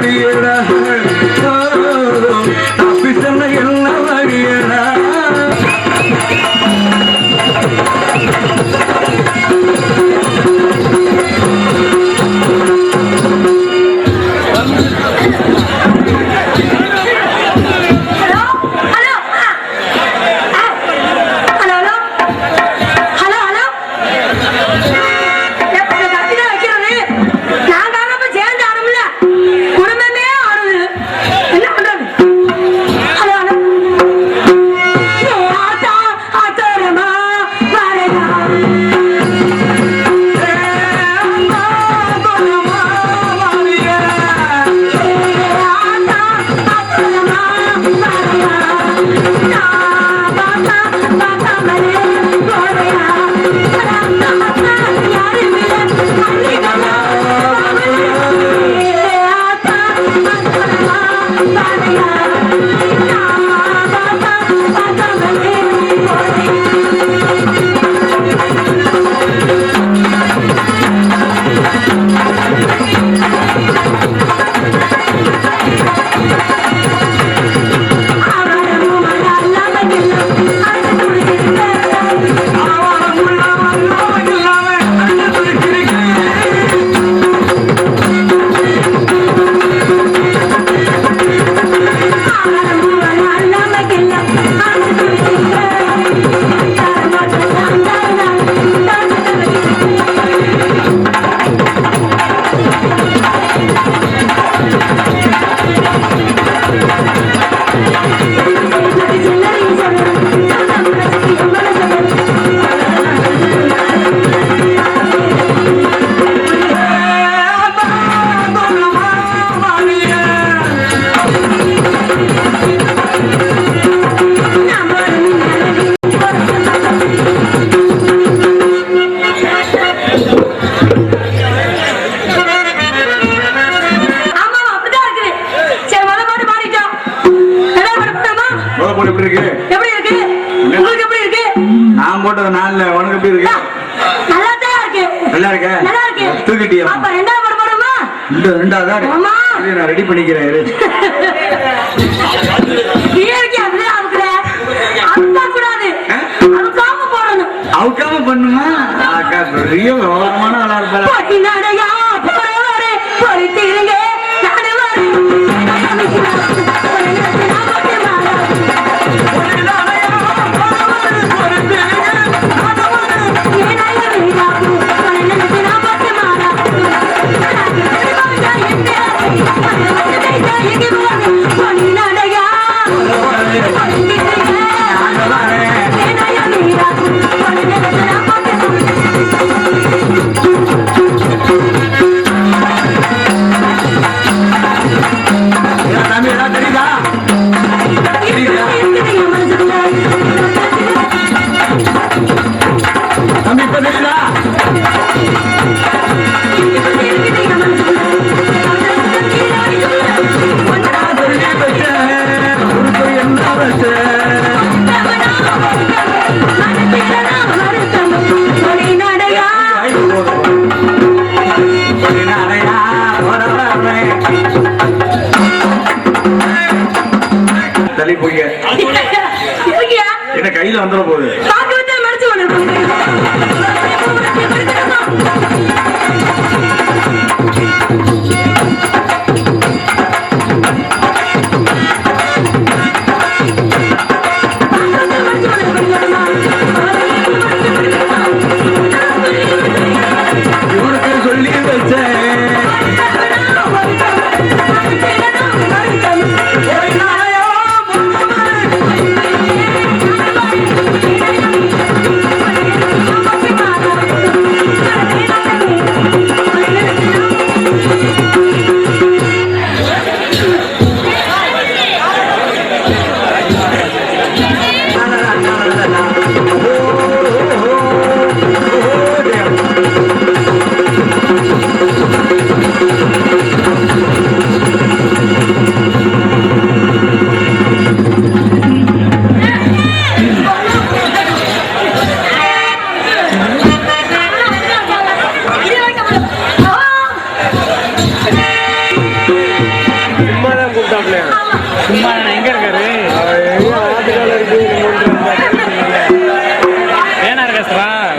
முடியடா எல்லாம் போட்டது நாள்ல உனக்கு எப்படி இருக்கு? நல்லா தான் இருக்கு. நல்லா இருக்க? நல்லா இருக்கு. தூக்கிட்டியா? அப்ப ரெண்டாவது பாட்டு பாடுமா? ரெண்டு ரெண்டாவதா? ஆமா. இரு, நான் ரெடி பண்ணிக்கிறேன் இரு. இயற்கை அப்படிதான் அமுக்குற அமுக்க கூடாது. அமுக்காம போடணும். அவுக்காம பண்ணுமா? அக்கா பெரிய விவரமான ஆளா இருப்பாளா? நான் ஏன் போய் என்ன கையில வந்துட போகுது.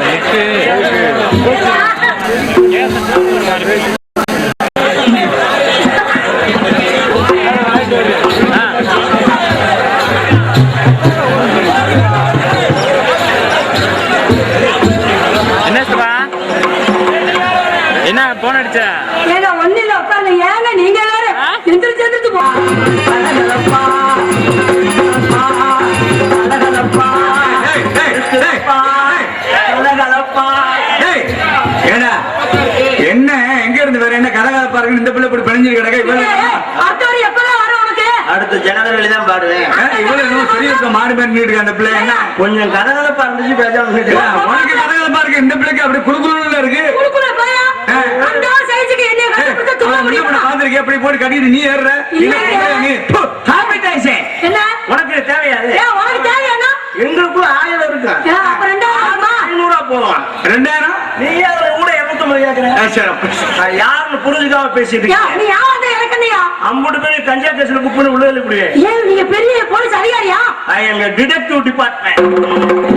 நெட்டு என்ன போன் அடிச்சா? அடுத்த ஜனவரியில தான் பாடுவேன். இவ்வளவு பெரிய மாடு இருக்கு அந்த பிள்ளை. என்ன? கொஞ்சம் கதகதப்பா இருந்துச்சு பேசாம உனக்கு கலகலப்பா இருக்கு. இந்த பிள்ளைக்கு அப்படி குளுன்னு இருக்கு? இப்படி போட்டு கட்டிட்டு நீ ஏறுற? நீ உனக்கு தேவையாது ஏன் உனக்கு தேவையானா? எங்களுக்கும் ஆயிரம் இருக்கு ஏன் அப்ப ரெண்டாயிரமா நீ கூட. நான் யாருன்னு புரிஞ்சுக்காம பேசிட்டு யா, இருக்கேன் நீ யாவந்த இறக்கண்ணியா அம்புட்டு பேர் கஞ்சா கேஸ்ல புக் பண்ணி உள்ள இப்படி ஏன் நீங்க பெரிய போலீஸ் அதிகாரியா? எங்க டிடெக்டிவ் டிபார்ட்மெண்ட்